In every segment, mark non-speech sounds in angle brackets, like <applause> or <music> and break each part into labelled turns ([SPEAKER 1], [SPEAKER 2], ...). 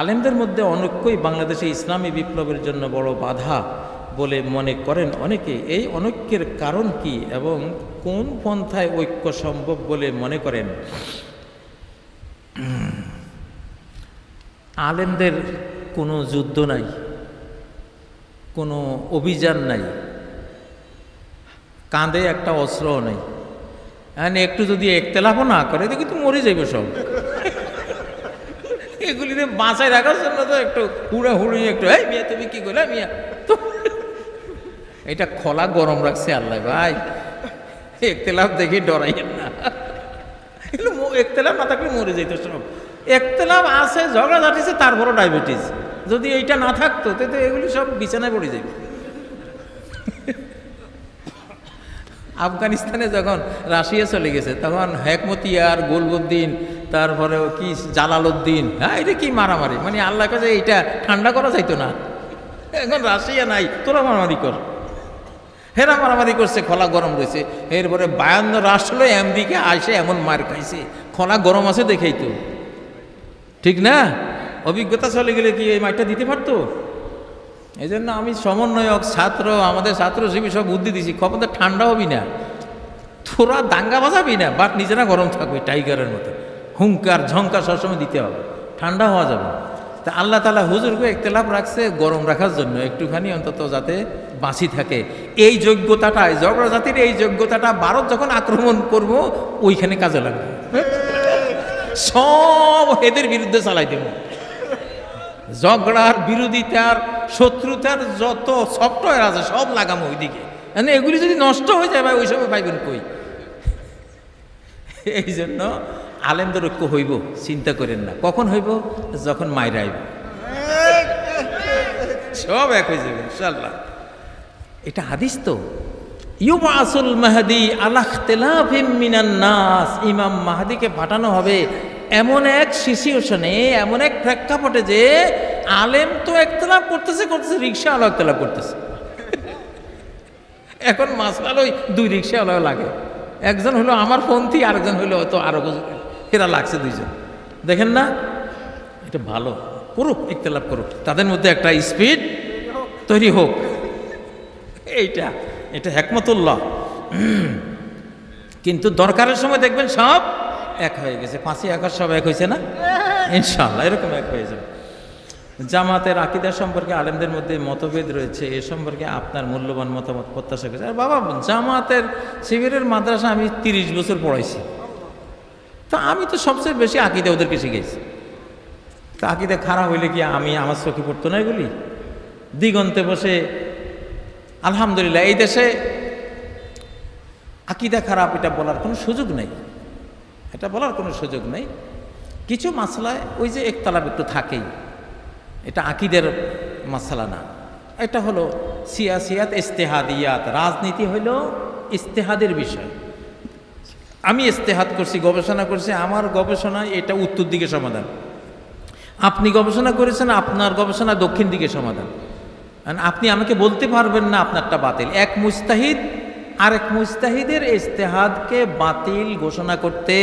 [SPEAKER 1] আলেমদের মধ্যে অনৈক্যই বাংলাদেশে ইসলামী বিপ্লবের জন্য বড় বাধা বলে মনে করেন অনেকে। এই অনৈক্যের কারণ কি এবং কোন পন্থায় ঐক্য সম্ভব বলে মনে করেন? আলেমদের কোনো যুদ্ধ নাই, কোনো অভিযান নাই, কাঁধে একটা অস্ত্রও নেই। এখন একটু যদি একতেলাপও না করে, দেখি তো মরে যাইবে সব। এগুলিতে বাঁচায় রাখার জন্য তো একটু হুড়া হুড়ি, একটু, এই মিয়া, তুমি কি করলে? মিয়া এটা খোলা গরম রাখছে আল্লাহ ভাই। একতেলাপ দেখি ডরাইয়েন না। এগুলো না থাকলে মরে যেত সব। একতেলাপ আছে, ঝগড়া ঝাঁটিছে, তারপরও ডায়াবেটিস। যদি এইটা না থাকতো, তো এগুলি সব বিছানায় পড়ে যাবে আফগানিস্তানে যখন রাশিয়া চলে গেছে, তখন হেকমতিয়ার, গোলবুদ্দিন তারপরে কি জালালউদ্দিন? হ্যাঁ এটা কি মারামারি? মানে আল্লাহ কাছে এইটা ঠান্ডা করা যাইতো না। এখন রাশিয়া নাই, তোরা মারামারি কর। হেরা মারামারি করছে, খোলা গরম রয়েছে। এরপরে বায়ান্ন রাষ্ট্র আমেরিকা আসে এমন মার খাইছে। খোলা গরম আছে দেখেই তো। ঠিক না? অভিজ্ঞতা চলে গেলে কি এই মাইটা দিতে পারতো? এই জন্য আমি সমন্বয়ক, ছাত্র, আমাদের ছাত্র শিবির সব বুদ্ধি দিছি, খবরদার ঠান্ডা হবি না। তোরা দাঙ্গা বাজাবি না, বাট নিজেরা গরম থাকবে, টাইগারের মতো। হুঙ্কার ঝঙ্কার সবসময় দিতে হবে। ঠান্ডা হওয়া যাবে তা আল্লাহ তালা হুজুরকে একতলাপ রাখছে গরম রাখার জন্য একটুখানি অন্তত যাতে বাঁচি থাকে। এই যোগ্যতাটা ঝগড়া জাতির এই যোগ্যতাটা ভারত যখন আক্রমণ করব, ওইখানে কাজে লাগবে। সব এদের বিরুদ্ধে চালাই দেবো। ঝগড়ার বিরোধিতার, শত্রুতার যত সফটওয়্যার আছে, সব লাগামো ওইদিকে। মানে এগুলি যদি নষ্ট হয়ে যায়, ভাই ওই সময় পাইবেন কই? এই জন্য আলেমদের ঐক্য হইব, চিন্তা করেন না। কখন হইব? যখন মায়েরা আইব। সব এক হয়ে যাবে ইনশাল্লাহ এটা হাদিস তো। ইউবাসুল মাহাদি আলাখতেলাফিম মিনান নাস। ইমাম মাহাদিকে পাঠানো হবে এমন এক সিচুয়েশনে, এমন এক প্রেক্ষাপটে যে আলেম তো একতলাপ করতেছে করতেছে রিক্সা আলো একতলাপ করতেছে। এখন মাসলাল ওই দুই রিক্সা আলো লাগে। একজন হলো আমার পন্থী, আরেকজন হলো হয়তো আরও এরা লাগছে দুইজন। দেখেন না, এটা ভালো। করুক ইকতলাপ করুক। তাদের মধ্যে একটা স্পিড তৈরি হোক। এইটা, এটা হেকমতুল্লাহ। কিন্তু দরকারের সময় দেখবেন সব এক হয়ে গেছে। পাঁচই আগস্ট সব এক হয়েছে না? ইনশাল্লাহ এরকম এক হয়ে যাবে। জামাতের আকিদা সম্পর্কে আলেমদের মধ্যে মতভেদ রয়েছে। এ সম্পর্কে আপনার মূল্যবান মতামত প্রত্যাশা করেছে। আর বাবা, জামাতের শিবিরের মাদ্রাসা আমি তিরিশ বছর পড়াইছি। তা আমি তো সবচেয়ে বেশি আকিদা ওদেরকে শিখেছি তা আকিদা খারাপ হইলে কি আমি আমার চোখে পড়তো না এগুলি? দিগন্তে বসে, আলহামদুলিল্লাহ, এই দেশে আকিদা খারাপ এটা বলার কোনো সুযোগ নেই। এটা বলার কোনো সুযোগ নেই। কিছু মাসলায় ওই যে একতলাপ একটু থাকেই। এটা আকিদের মাসালা না। এটা হলো সিয়াসিয়াত, ইস্তেহাদিয়াত। রাজনীতি হইল ইস্তেহাদের বিষয়। আমি ইস্তেহাদ করছি, গবেষণা করছি, আমার গবেষণায় এটা উত্তর দিকে সমাধান। আপনি গবেষণা করেছেন, আপনার গবেষণা দক্ষিণ দিকে সমাধান। আপনি আমাকে বলতে পারবেন না আপনারটা বাতিল। এক মুস্তাহিদ আর এক মুস্তাহিদের ইস্তেহাদকে বাতিল ঘোষণা করতে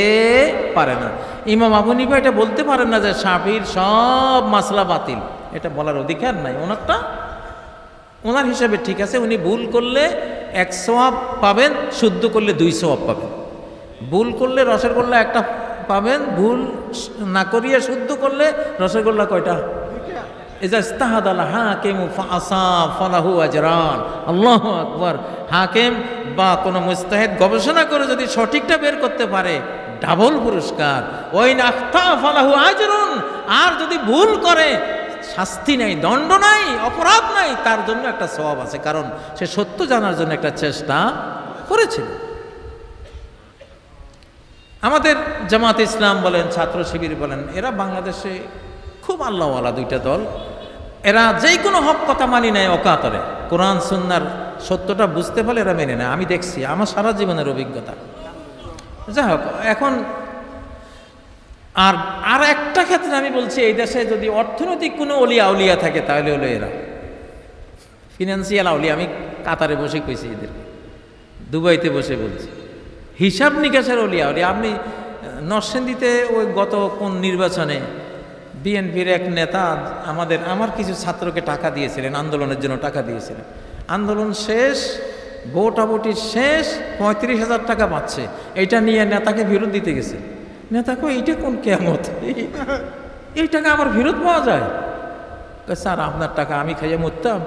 [SPEAKER 1] পারে না। ইমাম আবু নিবা এটা বলতে পারেন না যে সাফির সব মাসলা বাতিল। এটা বলার অধিকার নাই। ওনারটা, ওনার হিসাবে ঠিক আছে, উনি ভুল করলে এক সোয়াব পাবেন, শুদ্ধ করলে দুই সোয়াব পাবেন। ভুল করলে রসগোল্লা একটা পাবেন, ভুল না করিয়ে শুদ্ধ করলে রসগোল্লা কয়টা? আল্লাহ আকবর। হাকিম বা কোনো মুস্তাহিদ গবেষণা করে যদি সঠিকটা বের করতে পারে, ডাবল পুরস্কার। ওই নাখতা ফলাহু আজরুন। আর যদি ভুল করে, শাস্তি নাই, দণ্ড নাই, অপরাধ নাই, তার জন্য একটা স্বভাব আছে। কারণ সে সত্য জানার জন্য একটা চেষ্টা করেছিল। আমাদের জামাত ইসলাম বলেন, ছাত্র শিবির বলেন, এরা বাংলাদেশে খুব আল্লাহওয়ালা দুইটা দল। এরা যেই কোনো হক কথা মানি নেয় অকাতরে। কোরআন, সুন্নার সত্যটা বুঝতে পারলে এরা মেনে নেয়। আমি দেখছি, আমার সারা জীবনের অভিজ্ঞতা। যাই হোক, এখন আর আর একটা ক্ষেত্রে আমি বলছি, এই দেশে যদি অর্থনৈতিক কোনো অলিয়া উলিয়া থাকে, তাহলে হলো এরা। ফিনান্সিয়াল আউলিয়া, আমি কাতারে বসে কইছি এদের দুবাইতে বসে বলছি। হিসাব নিকাশের অলিয়া উলিয়া আপনি নরসেন্দিতে ওই গত কোন নির্বাচনে বিএনপির এক নেতা আমাদের, আমার কিছু ছাত্রকে টাকা দিয়েছিলেন, আন্দোলনের জন্য টাকা দিয়েছিলেন। আন্দোলন শেষ, ভোটাভুটি শেষ, পঁয়ত্রিশ হাজার টাকা পাচ্ছে। এইটা নিয়ে নেতাকে ফেরত দিতে গেছে। নেতা কো এইটা কোন কেমত এই টাকা আমার ফেরত পাওয়া যায়? স্যার, আপনার টাকা আমি খাইয়ে মরতাম।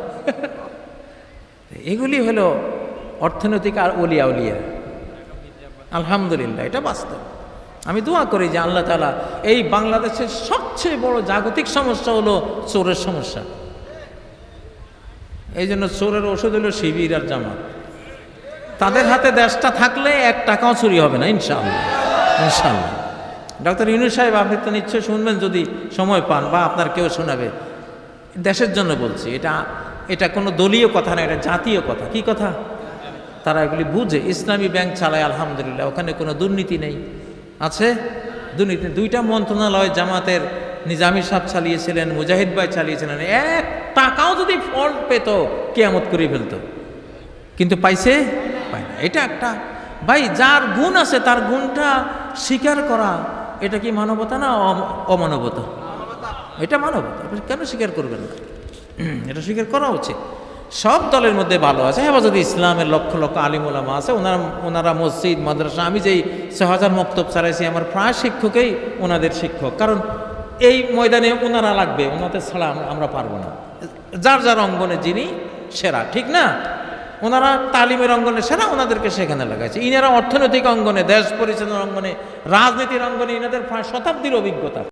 [SPEAKER 1] <laughs> এগুলি হলো অর্থনৈতিক আর অলিয়া উলিয়া আলহামদুলিল্লাহ, এটা বাস্তব। আমি দোয়া করি যে আল্লাহ তালা এই বাংলাদেশের সবচেয়ে বড় জাগতিক সমস্যা হলো চোরের সমস্যা। এই জন্য চোরের ওষুধ হলো শিবির আর জামাত। তাদের হাতে দেশটা থাকলে এক টাকাও চুরি হবে না, ইনশাআল্লাহ ইনশাআল্লাহ। ডক্টর ইউনুস সাহেব, আপনি তো নিশ্চয়ই শুনবেন যদি সময় পান বা আপনার কেউ শোনাবে। দেশের জন্য বলছি, এটা এটা কোনো দলীয় কথা না, এটা জাতীয় কথা। কি কথা? তারা এগুলি বুঝে, ইসলামী ব্যাংক চালায়, আলহামদুলিল্লাহ, ওখানে কোনো দুর্নীতি নেই। আছে? দুর্নীতি দুইটা মন্ত্রণালয় জামাতের নিজামী সাহেব চালিয়েছিলেন, মুজাহিদ ভাই চালিয়েছিলেন, এক টাকাও যদি ফল্ট পেত, কেয়ামত করে ফেলতো। কিন্তু পাইছে? পায় না। এটা একটা ভাই, যার গুণ আছে, তার গুণটা স্বীকার করা, এটা কি মানবতা না অম- অমানবতা? এটা মানবতা। কেন স্বীকার করবেন না? <clears throat> এটা স্বীকার করা উচিত। সব দলের মধ্যে ভালো আছে। হেফাজত ইসলামের লক্ষ লক্ষ আলিমুলামা আছে। ওনারা ওনারা মসজিদ, মাদ্রাসা, আমি যেই সহাজার মক্তব চালাইছি আমার প্রায় শিক্ষকেই ওনাদের শিক্ষক। কারণ এই ময়দানে ওনারা লাগবে, ওনাদের ছাড়া আমরা- আমরা পারব না। যার যার অঙ্গনে যিনি সেরা, ঠিক না? ওনারা তালিমের অঙ্গনে সেরা, ওনাদেরকে সেখানে লাগাইছে। ইনারা অর্থনৈতিক অঙ্গনে, দেশ পরিচালনার অঙ্গনে, রাজনীতির অঙ্গনে, ইনাদের প্রায় শতাব্দীর অভিজ্ঞতা।